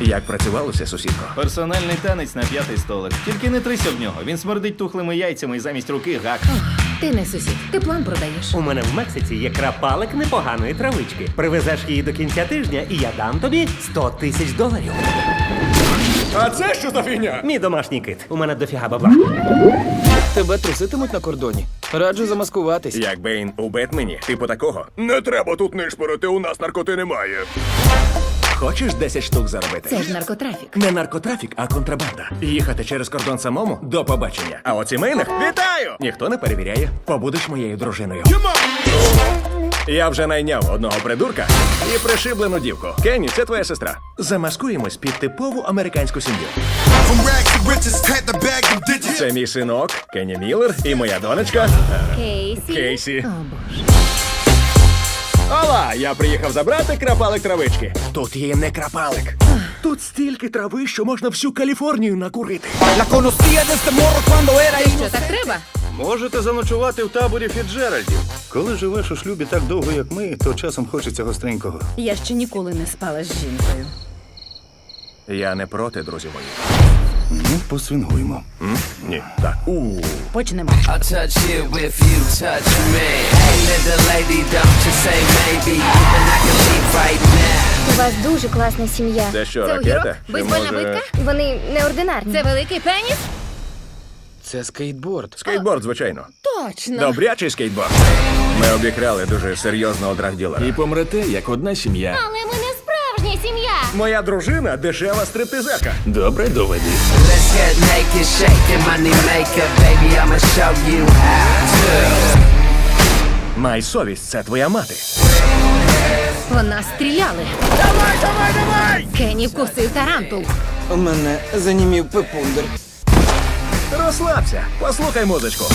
Як працювалося, сусідко? Персональний танець на п'ятий столик. Тільки не трись об нього. Він смердить тухлими яйцями і замість руки гак. Ти не сусід, ти план продаєш. У мене в Мексиці є крапалик непоганої травички. Привезеш її до кінця тижня, і я дам тобі 100 тисяч доларів. А це що за фігня? Мій домашній кит. У мене дофіга бабла. Тебе труситимуть на кордоні. Раджу замаскуватись. Як Бейн у Бетмені, типу такого. Не треба тут нишпорити, у нас наркоти немає. Хочеш 10 штук заробити? Це ж наркотрафік. Не наркотрафік, а контрабанда. Їхати через кордон самому до побачення. А от сімейних вітаю! Ніхто не перевіряє. Побудеш моєю дружиною. Я вже найняв одного придурка і пришиблену дівку. Кенні, це твоя сестра. Замаскуємось під типову американську сім'ю. Це мій синок, Кенні Міллер, і моя донечка Кейсі. Кейсі. О, боже. Ола, я приїхав забрати крапалик травички. Тут є не крапалик. Тут стільки трави, що можна всю Каліфорнію накурити. La conocía desde morro cuando era Що так треба? Можете заночувати в таборі Фіджеральдів. Коли живеш у шлюбі так довго, як ми, то часом хочеться гостренького. Я ще ніколи не спала з жінкою. Я не проти, друзі мої. Ну, посвінгуємо. Ні, так. Почнемо. I'll touch you if you touch me. Little lady, don't you say maybe. Even I can leave right now. У вас дуже класна сім'я. Це що, Це ракета? огірок? Чи Бейсбольна може- битка? Вони неординарні. Це великий пеніс? Це скейтборд. Скейтборд, звичайно. Точно. Добрячий скейтборд. Ми обікрали дуже серйозного драгділера. І помрете, як одна сім'я. Але ми не справжня сім'я. Моя дружина дешева стриптизерка. Добре, доведи. Let's get naked, shaking money maker, baby. I'ma show Май совість, це твоя мати. Вона стріляли. Давай, давай, давай! Кенні вкусив тарантул. У мене занімів пепундер. Розслабся, послухай музичку.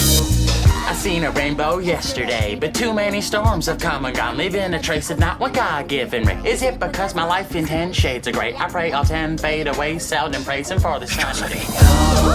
I seen a rainbow yesterday, but too many storms have come and gone, leaving a trace of not what God given me. Is it because my life in ten shades of gray? I pray all ten fade away, seldom praising for the sunny day. Chasing